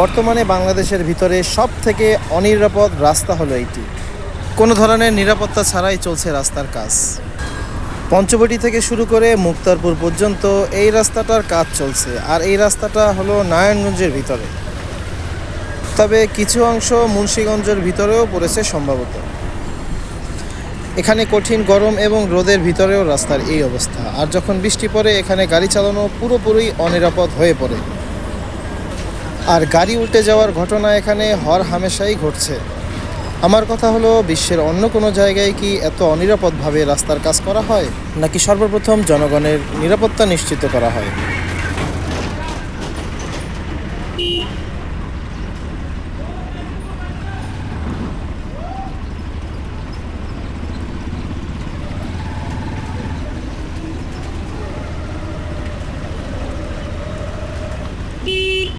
বর্তমানে বাংলাদেশের ভিতরে সব থেকে অনিরাপদ রাস্তা হলো এটি কোনো ধরনের নিরাপত্তা ছাড়াই চলছে রাস্তার কাজ। পঞ্চবটি থেকে শুরু করে মুক্তারপুর পর্যন্ত এই রাস্তাটার কাজ চলছে, আর এই রাস্তাটা হলো নারায়ণগঞ্জের ভিতরে। তবে কিছু অংশ মুন্সীগঞ্জের ভিতরেও পড়েছে সম্ভবত। এখানে কঠিন গরম এবং রোদের ভিতরেও রাস্তার এই অবস্থা, আর যখন বৃষ্টি পড়ে এখানে গাড়ি চালানো পুরোপুরি অনিরাপদ হয়ে পড়ে। আর গাড়ি উল্টে যাওয়ার ঘটনা এখানে হর হামেশাই ঘটছে। আমার কথা হলো, বিশ্বের অন্য কোনো জায়গায় কি এত অনিরাপদভাবে রাস্তার কাজ করা হয়? নাকি সর্বপ্রথম জনগণের নিরাপত্তা নিশ্চিত করা হয়?